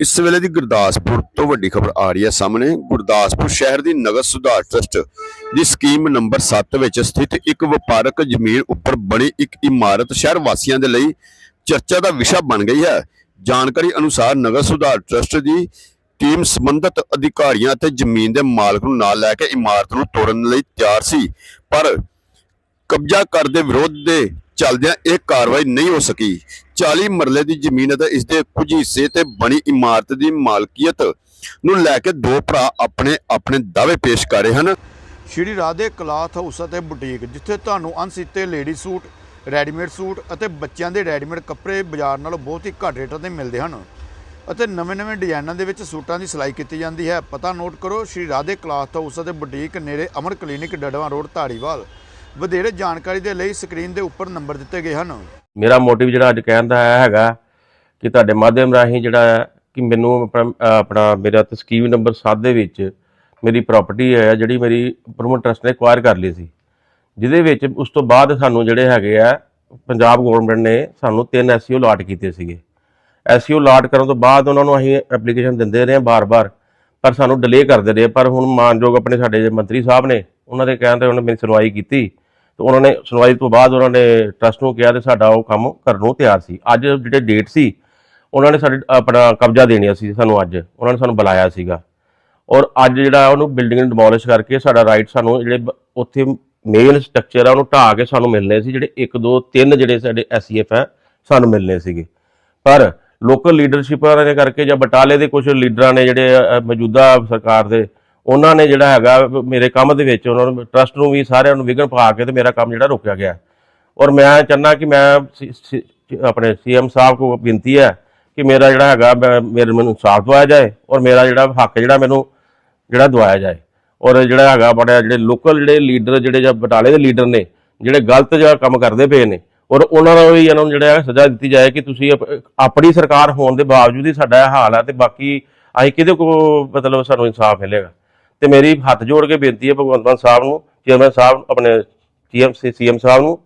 ਇਸ ਵੇਲੇ ਦੀ ਗੁਰਦਾਸਪੁਰ ਤੋਂ ਵੱਡੀ ਖਬਰ ਆ ਰਹੀ ਹੈ ਸਾਹਮਣੇ। ਗੁਰਦਾਸਪੁਰ ਸ਼ਹਿਰ ਦੀ ਨਗਰ ਸੁਧਾਰ ਟਰਸਟ ਦੀ ਸਕੀਮ ਨੰਬਰ 7 ਵਿੱਚ ਸਥਿਤ ਇੱਕ ਵਪਾਰਕ ਜ਼ਮੀਨ ਉੱਪਰ ਬਣੀ ਇੱਕ ਇਮਾਰਤ ਸ਼ਹਿਰ ਵਾਸੀਆਂ ਦੇ ਲਈ ਚਰਚਾ ਦਾ ਵਿਸ਼ਾ ਬਣ ਗਈ ਹੈ। ਜਾਣਕਾਰੀ ਅਨੁਸਾਰ ਨਗਰ ਸੁਧਾਰ ਟਰਸਟ ਦੀ ਟੀਮ ਸੰਬੰਧਿਤ ਅਧਿਕਾਰੀਆਂ ਅਤੇ ਜ਼ਮੀਨ ਦੇ ਮਾਲਕ ਨੂੰ ਨਾਲ ਲੈ ਕੇ ਇਮਾਰਤ ਨੂੰ ਤੋੜਨ ਲਈ ਤਿਆਰ ਸੀ। ਪਰ ਕਬਜ਼ਾ ਕਰ ਦੇ ਵਿਰੋਧ ਦੇ ਚੱਲਦਿਆਂ ਇਹ ਕਾਰਵਾਈ ਨਹੀਂ ਹੋ ਸਕੀ। 40 ਮਰਲੇ ਦੀ ਜ਼ਮੀਨ ਅਤੇ ਇਸ ਦੇ ਕੁਝ ਹਿੱਸੇ ਤੇ ਬਣੀ ਇਮਾਰਤ ਦੀ ਮਾਲਕੀਅਤ ਨੂੰ ਲੈ ਕੇ ਦੋ ਭਰਾ ਆਪਣੇ ਆਪਣੇ ਦਾਅਵੇ ਪੇਸ਼ ਕਰ ਰਹੇ ਹਨ। ਸ਼੍ਰੀ ਰਾਧੇ ਕਲਾਥ ਹਾਊਸ ਅਤੇ ਬੁਟੀਕ, ਜਿੱਥੇ ਤੁਹਾਨੂੰ ਅਣਸੀਤੇ ਲੇਡੀ ਸੂਟ, ਰੈਡੀਮੇਡ ਸੂਟ ਅਤੇ ਬੱਚਿਆਂ ਦੇ ਰੈਡੀਮੇਡ ਕੱਪੜੇ ਬਾਜ਼ਾਰ ਨਾਲੋਂ ਬਹੁਤ ਹੀ ਘੱਟ ਰੇਟਾਂ ਤੇ ਮਿਲਦੇ ਹਨ ਅਤੇ ਨਵੇਂ-ਨਵੇਂ ਡਿਜ਼ਾਈਨਾਂ ਦੇ ਵਿੱਚ ਸੂਟਾਂ ਦੀ ਸਿਲਾਈ ਕੀਤੀ ਜਾਂਦੀ ਹੈ। ਪਤਾ ਨੋਟ ਕਰੋ, ਸ਼੍ਰੀ ਰਾਧੇ ਕਲਾਥ ਹਾਊਸ ਅਤੇ ਬੁਟੀਕ ਨੇੜੇ ਅਮਰ ਕਲੀਨਿਕ ਡੜਵਾ ਰੋਡ, ਧਾਰੀਵਾਲ। ਵਧੇਰੇ ਜਾਣਕਾਰੀ ਦੇ ਲਈ ਸਕਰੀਨ ਦੇ ਉੱਪਰ ਨੰਬਰ ਦਿੱਤੇ ਗਏ ਹਨ। ਮੇਰਾ ਮੋਟਿਵ ਜਿਹੜਾ ਅੱਜ ਕਹਿਣ ਦਾ ਇਹ ਹੈਗਾ ਕਿ ਤੁਹਾਡੇ ਮਾਧਿਅਮ ਰਾਹੀਂ ਜਿਹੜਾ ਹੈ ਕਿ ਮੈਨੂੰ ਆਪਣਾ ਆਪਣਾ ਮੇਰਾ ਤਸਕੀਮ ਨੰਬਰ 7 ਦੇ ਵਿੱਚ ਮੇਰੀ ਪ੍ਰਾਪਰਟੀ ਹੈ, ਜਿਹੜੀ ਮੇਰੀ ਪ੍ਰਮੋਟ ਟਰਸਟ ਨੇ ਐਕਵਾਇਰ ਕਰ ਲਈ ਸੀ। ਜਿਹਦੇ ਵਿੱਚ ਉਸ ਤੋਂ ਬਾਅਦ ਸਾਨੂੰ ਜਿਹੜੇ ਹੈਗੇ ਆ, ਪੰਜਾਬ ਗਵਰਨਮੈਂਟ ਨੇ ਸਾਨੂੰ ਤਿੰਨ ਐਸਸੀਓ ਲਾਟ ਕੀਤੇ ਸੀਗੇ। ਐਸਸੀਓ ਲਾਟ ਕਰਨ ਤੋਂ ਬਾਅਦ ਉਹਨਾਂ ਨੂੰ ਅਸੀਂ ਐਪਲੀਕੇਸ਼ਨ ਦਿੰਦੇ ਰਹੇ ਬਾਰ-ਬਾਰ, ਪਰ ਸਾਨੂੰ ਡਿਲੇ ਕਰਦੇ ਰਹੇ। ਪਰ ਹੁਣ ਮਾਨਯੋਗ ਆਪਣੇ ਸਾਡੇ ਮੰਤਰੀ ਸਾਹਿਬ ਨੇ, ਉਹਨਾਂ ਦੇ ਕਹਿਣ ਤੇ ਉਹਨਾਂ ਨੇ ਮੇਰੀ ਸੁਣਵਾਈ ਕੀਤੀ। ਤੇ ਉਹਨਾਂ ਨੇ ਸੁਣਵਾਈ ਤੋਂ ਬਾਅਦ ਉਹਨਾਂ ਨੇ ਟਰਸਟ ਨੂੰ ਕਿਹਾ ਤੇ ਸਾਡਾ ਉਹ ਕੰਮ ਕਰਨ ਨੂੰ ਤਿਆਰ ਸੀ। ਅੱਜ ਜਿਹੜੇ ਡੇਟ ਸੀ, ਉਹਨਾਂ ਨੇ ਸਾਡੇ, ਆਪਣਾ ਕਬਜ਼ਾ ਦੇਣੀ ਸੀ ਸਾਨੂੰ ਅੱਜ। ਉਹਨਾਂ ਨੇ ਸਾਨੂੰ ਬੁਲਾਇਆ ਸੀਗਾ। ਔਰ ਅੱਜ ਜਿਹੜਾ ਉਹਨੂੰ ਬਿਲਡਿੰਗ ਨੂੰ ਡਿਮੋਲਿਸ਼ ਕਰਕੇ ਸਾਡਾ ਰਾਈਟ ਸਾਨੂੰ ਜਿਹੜੇ ਬ- ਉੱਥੇ ਮੇਨ ਸਟਰਕਚਰ ਆ, ਉਹਨੂੰ ਢਾਹ ਕੇ ਸਾਨੂੰ ਮਿਲਨੇ ਸੀ, ਜਿਹੜੇ 1 2 3 ਜਿਹੜੇ ਸਾਡੇ ਐਸਸੀਐਫ ਹੈ ਸਾਨੂੰ ਮਿਲਨੇ ਸੀਗੇ। ਪਰ ਲੋਕਲ ਲੀਡਰਸ਼ਿਪਾਂ ਦੇ ਕਰਕੇ ਜਾਂ ਬਟਾਲੇ ਦੇ ਕੁਝ ਲੀਡਰਾਂ ਨੇ ਜਿਹੜੇ ਮੌਜੂਦਾ ਸਰਕਾਰ ਦੇ ਉਹਨਾਂ ਨੇ ਜਿਹੜਾ ਹੈਗਾ ਮੇਰੇ ਕੰਮ ਦੇ ਵਿੱਚ ਉਹਨਾਂ ਨੂੰ ਟਰਸਟ ਨੂੰ ਵੀ ਸਾਰਿਆਂ ਨੂੰ ਵਿਘਨ ਪਾ ਕੇ ਤੇ ਮੇਰਾ ਕੰਮ ਜਿਹੜਾ ਰੁਕਿਆ ਗਿਆ। ਔਰ ਮੈਂ ਚਾਹੁੰਦਾ ਕਿ ਮੈਂ ਸੀ- ਸੀ- ਆਪਣੇ ਸੀਐਮ ਸਾਹਿਬ ਕੋ ਬੇਨਤੀ ਹੈ ਕਿ ਮੇਰਾ ਜਿਹੜਾ ਹੈਗਾ ਮੈਂ- ਮੇਰੇ ਮੈਨੂੰ ਇਨਸਾਫ ਦਵਾਇਆ ਜਾਏ ਔਰ ਮੇਰਾ ਜਿਹੜਾ ਹੱਕ ਜਿਹੜਾ ਮੈਨੂੰ ਜਿਹੜਾ ਦਵਾਇਆ ਜਾਏ। ਔਰ ਜਿਹੜਾ ਹੈਗਾ ਬੜਾ ਜਿਹੜੇ ਲੋਕਲ ਜਿਹੜੇ ਲੀਡਰ ਜਿਹੜੇ ਜਾਂ ਬਟਾਲੇ ਦੇ ਲੀਡਰ ਨੇ, ਜਿਹੜੇ ਗਲਤ ਜਿਹੜਾ ਕੰਮ ਕਰਦੇ ਪਏ ਨੇ, ਔਰ ਉਹਨਾਂ ਨੂੰ ਵੀ ਇਹਨਾਂ ਨੂੰ ਜਿਹੜਾ ਹੈ ਸਜ਼ਾ ਦਿੱਤੀ ਜਾਏ ਕਿ ਤੁਸੀਂ ਆਪ- ਆਪਣੀ ਸਰਕਾਰ ਹੋਣ ਦੇ ਬਾਵਜੂਦ ਹੀ ਸਾਡਾ ਇਹ ਹਾਲ ਹੈ ਤੇ ਬਾਕੀ ਅਸੀਂ ਕਿਹਦੇ ਕੋ ਮਤਲਬ ਸਾਨੂੰ ਇਨਸਾਫ ਮਿਲੇਗਾ। ਤੇ ਮੇਰੀ ਹੱਥ ਜੋੜ ਕੇ ਬੇਨਤੀ ਹੈ ਭਗਵੰਤ ਮਾਨ ਸਾਹਿਬ ਨੂੰ ਚੇਅਰਮੈਨ ਸਾਹਿਬ ਆਪਣੇ ਸੀਐਮ ਸੀਐਮ ਸਾਹਿਬ ਨੂੰ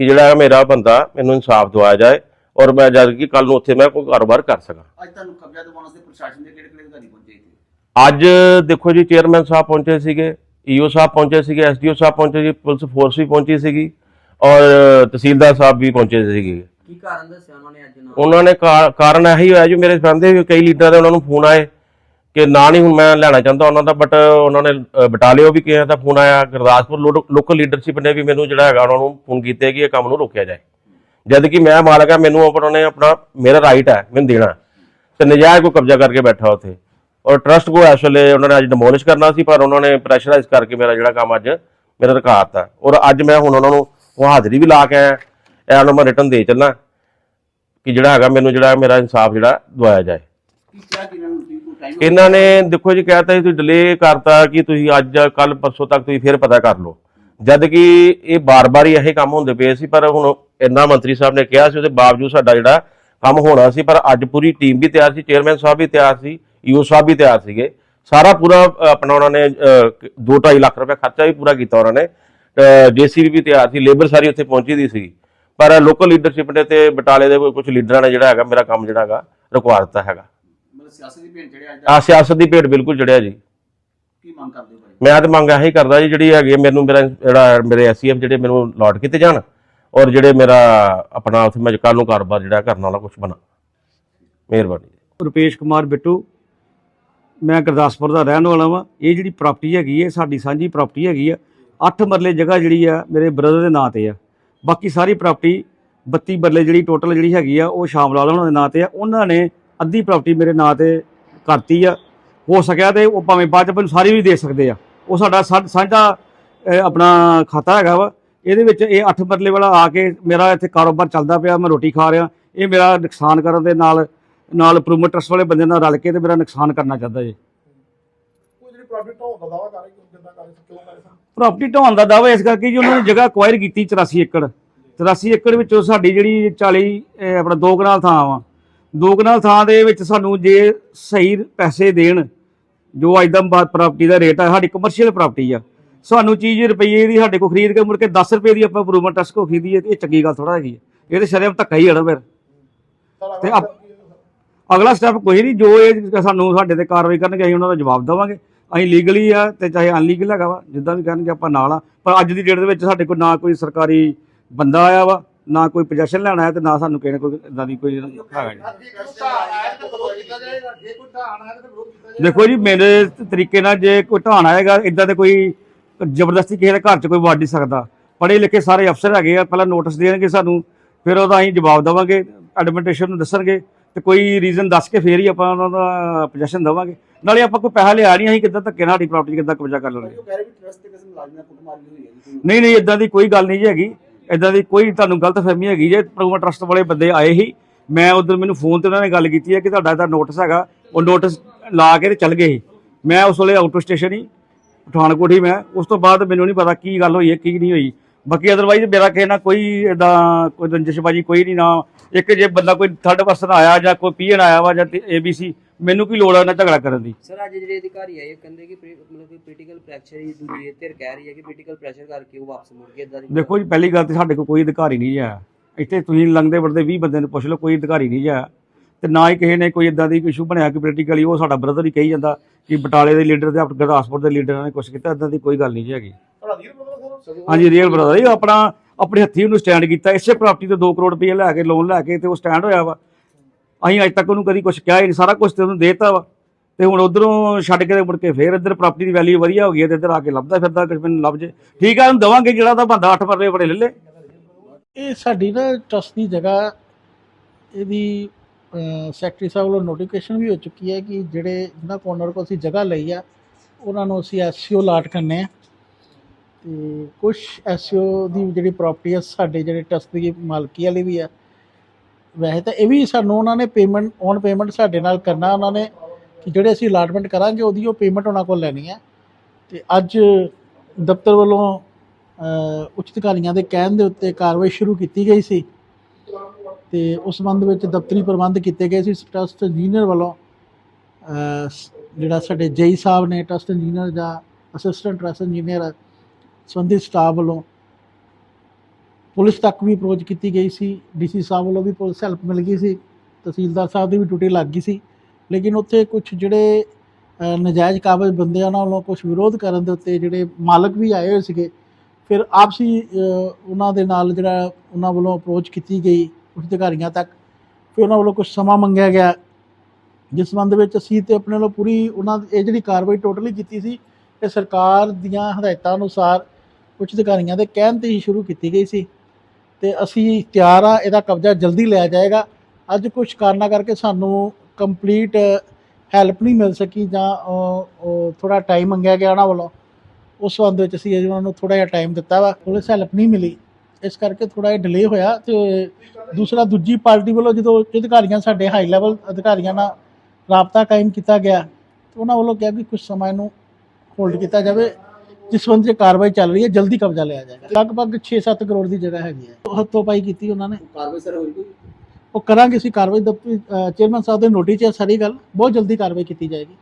ਕਿ ਜਿਹੜਾ ਹੈ ਮੇਰਾ ਬੰਦਾ ਮੈਨੂੰ ਇਨਸਾਫ ਦਵਾਇਆ ਜਾਏ ਔਰ ਮੈਂ ਜਦ ਕਿ ਕੱਲ ਨੂੰ ਉੱਥੇ ਮੈਂ ਕੋਈ ਕਾਰੋਬਾਰ ਕਰ ਸਕਾਂ। ਅੱਜ ਤੁਹਾਨੂੰ ਕਬਜ਼ਾ ਦਿਵਾਉਣ ਵਾਸਤੇ ਪ੍ਰਸ਼ਾਸਨ ਦੇ ਕਿਹੜੇ ਕਿਹੜੇ ਅਧਿਕਾਰੀ ਪਹੁੰਚੇ ਇੱਥੇ? ਅੱਜ ਦੇਖੋ ਜੀ ਚੇਅਰਮੈਨ ਸਾਹਿਬ ਪਹੁੰਚੇ ਸੀਗੇ ਈਓ ਸਾਹਿਬ ਪਹੁੰਚੇ ਸੀਗੇ ਐਸਡੀਓ ਸਾਹਿਬ ਪਹੁੰਚੇ ਜੀ ਪੁਲਿਸ ਫੋਰਸ ਵੀ ਪਹੁੰਚੀ ਸੀਗੀ ਔਰ ਤਹਿਸੀਲਦਾਰ ਸਾਹਿਬ ਵੀ ਪਹੁੰਚੇ ਸੀਗੇ। ਕੀ ਕਾਰਨ ਦੱਸਿਆ ਉਹਨਾਂ ਨੇ ਅੱਜ ਨਾ ਉਹਨਾਂ ਨੇ ਕਾਰਨ ਇਹੀ ਹੋਇਆ ਜੀ ਮੇਰੇ ਦੇ ਕਈ ਲੀਡਰਾਂ ਦੇ ਉਹਨਾਂ ਨੂੰ ਫੋਨ ਆਏ। ਕਿ ਨਾ ਨਹੀਂ ਹੁਣ ਮੈਂ ਲੈਣਾ ਚਾਹੁੰਦਾ ਉਹਨਾਂ ਦਾ ਬਟ ਉਹਨਾਂ ਨੇ ਅ, ਬਟਾਲਿਓ ਵੀ ਕਿਹਾ ਤਾਂ ਫੋਨ ਆਇਆ ਗੁਰਦਾਸਪੁਰ ਲੋਕਲ ਲੀਡਰਸ਼ਿਪ ਨੇ ਵੀ ਮੈਨੂੰ ਜਿਹੜਾ ਹੈਗਾ ਉਹਨਾਂ ਨੂੰ ਫੋਨ ਕੀਤੇ ਕਿ ਇਹ ਕੰਮ ਨੂੰ ਰੋਕਿਆ ਜਾਏ। ਜਦ ਕਿ ਮੈਂ ਮਾਲਕ ਆ ਮੈਨੂੰ ਉਹਨਾਂ ਨੇ ਆਪਣਾ ਮੇਰਾ ਰਾਈਟ ਹੈ ਮੈਨੂੰ ਦੇਣਾ। ਤੇ ਨਜਾਇਜ਼ ਕੋ ਕਬਜ਼ਾ ਕਰਕੇ ਬੈਠਾ ਉੱਥੇ। ਔਰ ਟਰਸਟ ਕੋ ਇਸ ਵੇਲੇ ਉਹਨਾਂ ਨੇ ਅੱਜ ਡਿਮੋਲਿਸ਼ ਕਰਨਾ ਸੀ ਪਰ ਉਹਨਾਂ ਨੇ ਪ੍ਰੈਸ਼ਰਾਈਜ਼ ਕਰਕੇ ਮੇਰਾ ਜਿਹੜਾ ਕੰਮ ਅੱਜ ਮੇਰਾ ਰਕਾਤਾ ਔਰ ਅੱਜ ਮੈਂ ਹੁਣ ਉਹਨਾਂ ਨੂੰ ਉਹ ਹਾਜ਼ਰੀ ਵੀ ਲਾ ਕੇ ਆਇਆ ਇਹ ਨੂੰ ਮੈਂ ਰਿਟਰਨ ਦੇ ਚੱਲਾਂ ਕਿ ਜਿਹੜਾ ਹੈਗਾ ਮੈਨੂੰ ਜਿਹੜਾ ਮੇਰਾ ਇਨਸਾਫ ਜਿਹੜਾ ਦਵਾਇਆ ਜਾਏ। ਕੀ ਕਿਹਾ ਇਹਨਾਂ ਨੇ ਦੇਖੋ ਜੀ ਕਹਿਤਾ ਜੀ, ਤੁਸੀਂ ਡਿਲੇ ਕਰਤਾ ਕਿ ਤੁਸੀਂ ਅੱਜ, ਕੱਲ, ਪਰਸੋਂ ਤੱਕ ਤੁਸੀਂ ਫਿਰ ਪਤਾ ਕਰ ਲਓ। ਜਦ ਕਿ ਇਹ ਬਾਰ-ਬਾਰ ਹੀ ਇਹ ਕੰਮ ਹੁੰਦੇ ਪਏ ਸੀ, ਪਰ ਹੁਣ ਇੰਨਾ ਮੰਤਰੀ ਸਾਹਿਬ ਨੇ ਕਿਹਾ ਸੀ, ਉਹਦੇ ਬਾਵਜੂਦ ਸਾਡਾ ਜਿਹੜਾ ਕੰਮ ਹੋਣਾ ਸੀ, ਪਰ ਅੱਜ ਪੂਰੀ ਟੀਮ ਵੀ ਤਿਆਰ ਸੀ ਚੇਅਰਮੈਨ ਸਾਹਿਬ ਵੀ ਤਿਆਰ ਸੀ ਈਓ ਸਾਹਿਬ ਵੀ ਤਿਆਰ ਸੀਗੇ। ਸਾਰਾ ਪੂਰਾ ਆਪਣਾ ਉਹਨਾਂ ਨੇ 2.5 ਲੱਖ ਰੁਪਏ ਖਰਚਾ ਵੀ ਪੂਰਾ ਕੀਤਾ ਉਹਨਾਂ ਨੇ। ਜੀਸੀਬੀ ਵੀ ਤਿਆਰ ਸੀ ਲੇਬਰ ਸਾਰੀ ਉੱਥੇ ਪਹੁੰਚੀ ਦੀ ਸੀ। ਪਰ ਲੋਕਲ ਲੀਡਰਸ਼ਿਪ ਨੇ ਤੇ ਬਟਾਲੇ ਦੇ ਕੁਝ ਲੀਡਰਾਂ ਨੇ ਜਿਹੜਾ ਹੈਗਾ, ਮੇਰਾ ਕੰਮ ਜਿਹੜਾ ਹੈਗਾ ਰੁਕਵਾ ਦਿੱਤਾ ਹੈਗਾ। ਸਿਆਸਤ ਦੀ ਭੇਂਟ ਜਿਹੜੇ ਅੱਜ? ਦਾ ਆ ਸਿਆਸਤ ਦੀ ਭੇਡ ਬਿਲਕੁਲ ਚੜਿਆ ਜੀ। ਕੀ ਮੰਗ ਕਰਦੇ ਹੋ ਭਾਈ? ਮੈਂ ਤਾਂ ਮੰਗ ਇਹੀ ਕਰਦਾ ਜੀ ਜਿਹੜੀ ਹੈਗੀ ਹੈ ਮੈਨੂੰ ਮੇਰਾ ਜਿਹੜਾ ਮੇਰੇ ਐਸਸੀਐਫ ਜਿਹੜੇ ਮੈਨੂੰ ਅਲਾਟ ਕੀਤੇ ਜਾਣ ਔਰ ਜਿਹੜੇ ਮੇਰਾ ਆਪਣਾ ਉੱਥੇ ਮੈਂ ਕੱਲ ਨੂੰ ਕਾਰੋਬਾਰ ਜਿਹੜਾ ਕਰਨ ਵਾਲਾ ਕੁਝ ਬਣਾ। ਮਿਹਰਬਾਨੀ। ਰੁਪੇਸ਼ ਕੁਮਾਰ ਬਿੱਟੂ ਮੈਂ ਗੁਰਦਾਸਪੁਰ ਦਾ ਰਹਿਣ ਵਾਲਾ ਵਾਂ। ਇਹ ਜਿਹੜੀ ਪ੍ਰਾਪਰਟੀ ਹੈਗੀ ਹੈ ਸਾਡੀ ਸਾਂਝੀ ਪ੍ਰਾਪਰਟੀ ਹੈਗੀ ਆ। 8 ਮਰਲੇ ਜਗ੍ਹਾ ਜਿਹੜੀ ਆ ਮੇਰੇ ਬ੍ਰਦਰ ਦੇ ਨਾਂ ਤੇ ਆ। ਬਾਕੀ ਸਾਰੀ ਪ੍ਰਾਪਰਟੀ 32 ਮਰਲੇ ਜਿਹੜੀ ਟੋਟਲ ਜਿਹੜੀ ਹੈਗੀ ਆ ਉਹ ਸ਼ਾਮ ਲਾਲ ਉਹਨਾਂ ਦੇ ਨਾਂ ਤੇ ਆ। ਉਹਨਾਂ ਨੇ ਅੱਧੀ ਪ੍ਰਾਪਰਟੀ ਮੇਰੇ ਨਾਂ ਤੇ ਕਰਤੀ ਆ। ਹੋ ਸਕਿਆ ਤੇ ਉਹ ਭਾਵੇਂ ਬਾਅਦ ਚ ਮੈਨੂੰ ਸਾਰੀ ਵੀ ਦੇ ਸਕਦੇ ਆ। ਉਹ ਸਾਡਾ ਸਾ- ਸਾਂਝਾ ਅਹ, ਆਪਣਾ ਖਾਤਾ ਹੈਗਾ ਵਾ। ਇਹਦੇ ਵਿੱਚ ਇਹ 8 ਮਰਲੇ ਵਾਲਾ ਆ ਕੇ ਮੇਰਾ ਇੱਥੇ ਕਾਰੋਬਾਰ ਚੱਲਦਾ ਪਿਆ। ਮੈਂ ਰੋਟੀ ਖਾ ਰਿਹਾ। ਇਹ ਮੇਰਾ ਨੁਕਸਾਨ ਕਰਨ ਦੇ ਨਾਲ ਨਾਲ ਪ੍ਰੋਮੋਟਰਸ ਵਾਲੇ ਬੰਦੇ ਨਾਲ ਰਲ ਕੇ ਤੇ ਮੇਰਾ ਨੁਕਸਾਨ ਕਰਨਾ ਚਾਹੁੰਦਾ ਜੀ। ਪ੍ਰਾਪਰਟੀ ਢਾਉਣ ਦਾ ਦਾਅਵਾ ਇਸ ਕਰਕੇ ਜੀ ਉਹਨਾਂ ਨੇ ਜਗ੍ਹਾ ਅਕਵਾਇਰ ਕੀਤੀ 84 ਏਕੜ। 84 ਏਕੜ ਵਿੱਚੋਂ ਸਾਡੀ ਜਿਹੜੀ 40 ਅਹ ਆਪਣਾ ਦੋ ਕਨਾਲ ਥਾਂ ਵਾ। ਦੋ ਕਨਾਲ ਥਾਂ ਦੇ ਵਿੱਚ ਸਾਨੂੰ ਜੇ ਸਹੀ ਪੈਸੇ ਦੇਣ ਜੋ ਅੱਜ ਦਾ ਪ੍ਰਾਪਰਟੀ ਦਾ ਰੇਟ ਆ ਸਾਡੀ ਕਮਰਸ਼ੀਅਲ ਪ੍ਰਾਪਰਟੀ ਆ ਸਾਨੂੰ ਚੀਜ਼ ਰੁਪਈਏ ਦੀ ਸਾਡੇ ਕੋਲ ਖਰੀਦ ਕੇ ਮੁੜ ਕੇ 10 ਰੁਪਏ ਦੀ ਆਪਾਂ ਪ੍ਰੂਵਮੈਂਟ ਟੈਸਟ ਕੋ ਖਰੀਦੀਏ ਤੇ ਇਹ ਚੰਗੀ ਗੱਲ ਥੋੜਾ ਹੈਗੀ ਹੈ ਇਹ ਤੇ ਸ਼ਰਮ ਧੱਕਾ ਹੀ ਨਾ ਫਿਰ। ਤੇ ਅਗਲਾ ਸਟੈਪ ਕੋਈ ਨਹੀਂ ਜੋ ਇਹ ਸਾਨੂੰ ਸਾਡੇ ਤੇ ਕਾਰਵਾਈ ਕਰਨਗੇ ਅਸੀਂ ਉਹਨਾਂ ਦਾ ਜਵਾਬ ਦੇਵਾਂਗੇ। ਅਸੀਂ ਲੀਗਲੀ ਆ ਤੇ ਚਾਹੇ ਅਨਲੀਗਲ ਹੈਗਾ ਵਾ ਜਿੱਦਾਂ ਵੀ ਕਰਨਗੇ ਆਪਾਂ ਨਾਲ ਆ ਪਰ ਅੱਜ ਦੀ ਡੇਟ ਦੇ ਵਿੱਚ ਸਾਡੇ ਕੋਲ ਨਾ ਕੋਈ ਸਰਕਾਰੀ ਬੰਦਾ ਆਇਆ ਵਾ ਨਾ ਕੋਈ ਪੋਜੈਸ਼ਨ ਲੈਣ ਆਇਆ ਤੇ ਨਾ ਸਾਨੂੰ ਕਿਸੇ ਨੇ ਕੋਈ ਇਦਾਂ ਦੀ ਕੋਈ ਹੈਗਾ ਜੀ ਦੇਖੋ ਜੀ ਮੇਰੇ ਤਰੀਕੇ ਨਾਲ ਜੇ ਕੋਈ ਢਾਣ ਆਏਗਾ ਇਦਾਂ ਦੇ ਕੋਈ ਜ਼ਬਰਦਸਤੀ ਕਿਸੇ ਦੇ ਘਰ 'ਚ ਕੋਈ ਵੜ ਨਹੀਂ ਸਕਦਾ। ਪੜ੍ਹੇ ਲਿਖੇ ਸਾਰੇ ਅਫਸਰ ਹੈਗੇ ਆ ਪਹਿਲਾਂ ਨੋਟਿਸ ਦੇਣਗੇ ਸਾਨੂੰ ਫਿਰ ਉਹਦਾ ਅਸੀਂ ਜਵਾਬ ਦੇਵਾਂਗੇ ਐਡਮਿਨਿਸਟ੍ਰੇਸ਼ਨ ਨੂੰ ਦੱਸਣਗੇ ਤੇ ਕੋਈ ਰੀਜ਼ਨ ਦੱਸ ਕੇ ਫੇਰ ਹੀ ਆਪਾਂ ਉਹਨਾਂ ਦਾ ਪੋਜੈਸ਼ਨ ਦੇਵਾਂਗੇ। ਨਾਲੇ ਆਪਾਂ ਕੋਈ ਪੈਸਾ ਲਿਆ ਨਹੀਂ ਅਸੀਂ ਕਿੱਦਾਂ ਧੱਕੇ ਨਾਲ ਸਾਡੀ ਪ੍ਰਾਪਰਟੀ ਕਿੱਦਾਂ ਕਬਜ਼ਾ ਕਰ ਹੈ? ਜੀ। ਨਹੀਂ ਨਹੀਂ ਇਦਾਂ ਦੀ ਕੋਈ ਗੱਲ ਨਹੀਂ ਜੀ ਹੈਗੀ। ਇਦਾਂ ਦੀ ਕੋਈ ਤੁਹਾਨੂੰ ਗਲਤਫਹਿਮੀ ਹੈਗੀ ਜੇ ਪ੍ਰੋਮੋ ਟਰਸਟ ਵਾਲੇ ਬੰਦੇ ਆਏ ਹੀ, ਮੈਂ ਉਧਰ ਮੈਨੂੰ ਫੋਨ ਤੇ ਉਹਨਾਂ ਨੇ ਗੱਲ ਕੀਤੀ ਹੈ ਕਿ ਤੁਹਾਡਾ ਇਹਦਾ ਨੋਟਿਸ ਹੈਗਾ। ਉਹ ਨੋਟਿਸ ਲਾ ਕੇ ਤੇ ਚੱਲ ਗਏ ਸੀ। ਮੈਂ ਉਸ ਵੇਲੇ ਆਊਟ ਸਟੇਸ਼ਨ ਹੀ ਪਠਾਨਕੋਟ ਹੀ ਮੈਂ। ਉਸ ਤੋਂ ਬਾਅਦ ਮੈਨੂੰ ਨਹੀਂ ਪਤਾ ਕੀ ਗੱਲ ਹੋਈ ਹੈ, ਕੀ ਨਹੀਂ ਹੋਈ। ਬਾਕੀ ਅਦਰਵਾਈਜ਼ ਮੇਰਾ ਕਿਸੇ ਨਾਲ ਕੋਈ ਇਦਾਂ ਕੋਈ ਰੰਜਿਸ਼ਬਾਜੀ ਕੋਈ ਨਹੀਂ ਨਾ ਇੱਕ ਜੇ ਬੰਦਾ ਕੋਈ ਥਰਡ ਪਰਸਨ ਆਇਆ ਜਾਂ ਕੋਈ ਪੀਐਨ ਆਇਆ ਵਾ ਜਾਂ ਏਬੀਸੀ ਮੈਨੂੰ ਕੀ ਲੋੜ ਹੈ ਉਹਨਾਂ ਝਗੜਾ ਕਰਨ ਦੀ? ਸਰ ਅੱਜ ਜਿਹੜੇ ਅਧਿਕਾਰੀ ਆਏ ਕਹਿੰਦੇ ਕਿ ਮਤਲਬ ਕਿ ਪੋਲੀਟੀਕਲ ਪ੍ਰੈਸ਼ਰ ਹੀ ਦੂਜੀ ਧਿਰ ਕਹਿ ਰਹੀ ਹੈ ਕਿ ਪੋਲੀਟੀਕਲ ਪ੍ਰੈਸ਼ਰ ਕਰਕੇ ਉਹ ਵਾਪਸ ਮੁੜ ਗਏ ਇਦਾਂ ਦੀ ਦੇਖੋ ਜੀ ਪਹਿਲੀ ਗੱਲ ਤੇ ਸਾਡੇ ਕੋਲ ਕੋਈ ਅਧਿਕਾਰੀ ਨਹੀਂ ਆਇਆ ਇੱਥੇ ਤੁਸੀਂ ਲੰਘਦੇ ਵੜਦੇ 20 ਬੰਦੇ ਨੂੰ ਪੁੱਛ ਲਓ ਕੋਈ ਅਧਿਕਾਰੀ ਨਹੀਂ ਆਇਆ ਤੇ ਨਾ ਹੀ ਕਿਸੇ ਨੇ ਕੋਈ ਇਦਾਂ ਦੀ ਇਸ਼ੂ ਬਣਿਆ ਕਿ ਪੋਲੀਟੀਕਲੀ ਉਹ ਸਾਡਾ ਬ੍ਰਦਰ ਹੀ ਕਹੀ ਜਾਂਦਾ ਕਿ ਬਟਾਲੇ ਦੇ ਲੀਡਰ ਤੇ ਗੁਰਦਾਸਪੁਰ ਦੇ ਲੀਡਰਾਂ ਨੇ ਕੁਛ ਕੀਤਾ ਇਦਾਂ ਦੀ ਕੋਈ ਗੱਲ ਨਹੀਂ ਜੀ ਹੈਗੀ। ਹਾਂਜੀ ਰੀਅਲ ਬ੍ਰਦਰ ਹੀ ਆਪਣਾ ਆਪਣੇ ਹੱਥੀਂ ਉਹਨੂੰ ਸਟੈਂਡ ਕੀਤਾ। ਇਸੇ ਪ੍ਰਾਪਰਟੀ ਤੇ 2 ਕਰੋੜ ਰੁਪਏ ਲੈ ਕੇ ਲੋਨ ਲੈ ਕੇ ਤੇ ਉਹ ਸਟੈਂਡ ਹੋਇਆ ਵਾ। ਅਸੀਂ ਅੱਜ ਤੱਕ ਉਹਨੂੰ ਕਦੀ ਕੁਝ ਕਿਹਾ ਹੀ ਨਹੀਂ। ਸਾਰਾ ਕੁਝ ਤੇ ਉਹਨੂੰ ਦੇਤਾ ਵਾ। ਤੇ ਹੁਣ ਉਧਰੋਂ ਛੱਡ ਕੇ ਤੇ ਮੁੜ ਕੇ ਫੇਰ ਇੱਧਰ ਪ੍ਰਾਪਰਟੀ ਦੀ ਵੈਲਿਊ ਵਧੀਆ ਹੋ ਗਈ ਹੈ ਤੇ ਇੱਧਰ ਆ ਕੇ ਲੱਭਦਾ ਫਿਰਦਾ ਕੁਝ ਮੈਨੂੰ ਲੱਭ ਜੇ। ਠੀਕ ਆ, ਉਹਨੂੰ ਦਵਾਂਗੇ ਜਿਹੜਾ ਤਾਂ ਬੰਦਾ 8 ਪਰਲੇ ਬੜੇ ਲੈ ਲੈ। ਇਹ ਸਾਡੀ ਨਾ ਟਰਸਟ ਦੀ ਜਗ੍ਹਾ, ਇਹਦੀ ਸੈਕਟਰੀ ਸਾਹਿਬ ਵੱਲੋਂ ਨੋਟੀਫਿਕੇਸ਼ਨ ਵੀ ਹੋ ਚੁੱਕੀ ਹੈ ਕਿ ਜਿਹੜੇ ਜਿਹਨਾਂ ਕੋਨਰ ਕੋਲ ਅਸੀਂ ਜਗ੍ਹਾ ਲਈ ਆ, ਉਹਨਾਂ ਨੂੰ ਅਸੀਂ ਐਸਸੀਓ ਲਾਟ ਕਰਨੇ ਆ। ਤੇ ਕੁਝ ਐਸਸੀਓ ਦੀ ਜਿਹੜੀ ਪ੍ਰਾਪਰਟੀ ਆ, ਸਾਡੇ ਜਿਹੜੇ ਟਰਸਟ ਦੀ ਮਾਲਕੀ ਵਾਲੀ ਵੀ ਆ। ਵੈਸੇ ਤਾਂ ਇਹ ਵੀ ਸਾਨੂੰ ਉਹਨਾਂ ਨੇ ਪੇਮੈਂਟ ਔਨ ਪੇਮੈਂਟ ਸਾਡੇ ਨਾਲ ਕਰਨਾ, ਉਹਨਾਂ ਨੇ ਕਿ ਜਿਹੜੇ ਅਸੀਂ ਅਲਾਟਮੈਂਟ ਕਰਾਂਗੇ, ਉਹਦੀ ਉਹ ਪੇਮੈਂਟ ਉਹਨਾਂ ਕੋਲ ਲੈਣੀ ਹੈ ਤੇ ਅੱਜ ਦਫ਼ਤਰ ਵੱਲੋਂ ਉੱਚ ਅਧਿਕਾਰੀਆਂ ਦੇ ਕਹਿਣ ਦੇ ਉੱਤੇ ਕਾਰਵਾਈ ਸ਼ੁਰੂ ਕੀਤੀ ਗਈ ਸੀ। ਤੇ ਉਸ ਸੰਬੰਧ ਵਿੱਚ ਦਫ਼ਤਰੀ ਪ੍ਰਬੰਧ ਕੀਤੇ ਗਏ ਸੀ। ਟਰਸਟ ਇੰਜੀਨੀਅਰ ਵੱਲੋਂ ਜਿਹੜਾ ਸਾਡੇ ਜਈ ਸਾਹਿਬ ਨੇ ਟਰਸਟ ਇੰਜੀਨੀਅਰ ਜਾਂ ਅਸਿਸਟੈਂਟ ਟਰਸਟ ਇੰਜੀਨੀਅਰ ਸੰਬੰਧਿਤ ਸਟਾਫ ਵੱਲੋਂ ਪੁਲਿਸ ਤੱਕ ਵੀ ਅਪਰੋਚ ਕੀਤੀ ਗਈ ਸੀ ਡੀਸੀ ਸਾਹਿਬ ਵੱਲੋਂ ਵੀ ਪੁਲਿਸ ਹੈਲਪ ਮਿਲ ਗਈ ਸੀ ਤਹਿਸੀਲਦਾਰ ਸਾਹਿਬ ਦੀ ਵੀ ਡਿਊਟੀ ਲੱਗ ਗਈ ਸੀ। ਲੇਕਿਨ ਉੱਥੇ ਕੁਝ ਜਿਹੜੇ ਅ, ਨਜਾਇਜ਼ ਕਾਬਜ਼ ਬੰਦੇ ਉਹਨਾਂ ਵੱਲੋਂ ਕੁਝ ਵਿਰੋਧ ਕਰਨ ਦੇ ਉੱਤੇ ਜਿਹੜੇ ਮਾਲਕ ਵੀ ਆਏ ਹੋਏ ਸੀਗੇ ਫਿਰ ਆਪਸੀ ਉਹਨਾਂ ਦੇ ਨਾਲ ਜਿਹੜਾ ਉਹਨਾਂ ਵੱਲੋਂ ਅਪਰੋਚ ਕੀਤੀ ਗਈ ਉੱਚ ਅਧਿਕਾਰੀਆਂ ਤੱਕ ਫਿਰ ਉਹਨਾਂ ਵੱਲੋਂ ਕੁਝ ਸਮਾਂ ਮੰਗਿਆ ਗਿਆ। ਜਿਸ ਸੰਬੰਧ ਵਿੱਚ ਅਸੀਂ ਤੇ ਆਪਣੇ ਵੱਲੋਂ ਪੂਰੀ ਉਹਨਾਂ ਇਹ ਜਿਹੜੀ ਕਾਰਵਾਈ ਟੋਟਲੀ ਕੀਤੀ ਸੀ ਇਹ ਸਰਕਾਰ ਦੀਆਂ ਹਦਾਇਤਾਂ ਅਨੁਸਾਰ ਉੱਚ ਅਧਿਕਾਰੀਆਂ ਦੇ ਕਹਿਣ ਤੇ ਹੀ ਸ਼ੁਰੂ ਕੀਤੀ ਗਈ ਸੀ। ਤੇ ਅਸੀਂ ਤਿਆਰ ਆ ਇਹਦਾ ਕਬਜ਼ਾ ਜਲਦੀ ਲਿਆ ਜਾਏਗਾ। ਅੱਜ ਕੁਝ ਕਾਰਨਾਂ ਕਰਕੇ ਸਾਨੂੰ ਕੰਪਲੀਟ ਹੈਲਪ ਨਹੀਂ ਮਿਲ ਸਕੀ ਜਾਂ ਥੋੜਾ ਟਾਈਮ ਮੰਗਿਆ ਗਿਆ ਉਹਨਾਂ ਵੱਲੋਂ। ਉਸ ਸੰਬੰਧ ਵਿੱਚ ਅਸੀਂ ਉਹਨਾਂ ਨੂੰ ਥੋੜਾ ਜਿਹਾ ਟਾਈਮ ਦਿੱਤਾ ਵਾ, ਪੁਲਿਸ ਹੈਲਪ ਨਹੀਂ ਮਿਲੀ। ਇਸ ਕਰਕੇ ਥੋੜਾ ਜਿਹਾ ਡਿਲੇ ਹੋਇਆ ਤੇ ਦੂਸਰਾ ਦੂਜੀ ਪਾਰਟੀ ਵੱਲੋਂ ਜਦੋਂ ਅਧਿਕਾਰੀਆਂ ਸਾਡੇ ਹਾਈ ਲੈਵਲ ਅਧਿਕਾਰੀਆਂ ਨਾਲ ਰਾਬਤਾ ਕਾਇਮ ਕੀਤਾ ਗਿਆ ਉਹਨਾਂ ਵੱਲੋਂ ਕਿਹਾ ਕਿ ਕੁਝ ਸਮਾਂ ਇਹਨੂੰ ਹੋਲਡ ਕੀਤਾ ਜਾਵੇ। ਜਿਸ ਸੰਬੰਧ 'ਚ ਕਾਰਵਾਈ ਚੱਲ ਰਹੀ ਹੈ ਜਲਦੀ ਕਬਜ਼ਾ ਲਿਆ ਜਾਏਗਾ। ਲਗਭਗ 6-7 ਕਰੋੜ ਦੀ ਜਗ੍ਹਾ ਹੈਗੀ ਹੈ। ਹੱਥੋਂ ਪਾਈ ਕੀਤੀ ਉਹਨਾਂ ਨੇ। ਕਾਰਵਾਈ ਸਰ ਹੋਈ ਕੋਈ? ਉਹ ਕਰਾਂਗੇ ਅਸੀਂ ਕਾਰਵਾਈ। ਦਫ਼ਤਰੀ ਚੇਅਰਮੈਨ ਸਾਹਿਬ ਦੇ ਨੋਟਿਸ 'ਚ ਹੈ ਸਾਰੀ ਗੱਲ। ਬਹੁਤ ਜਲਦੀ ਕਾਰਵਾਈ ਕੀਤੀ ਜਾਏਗੀ।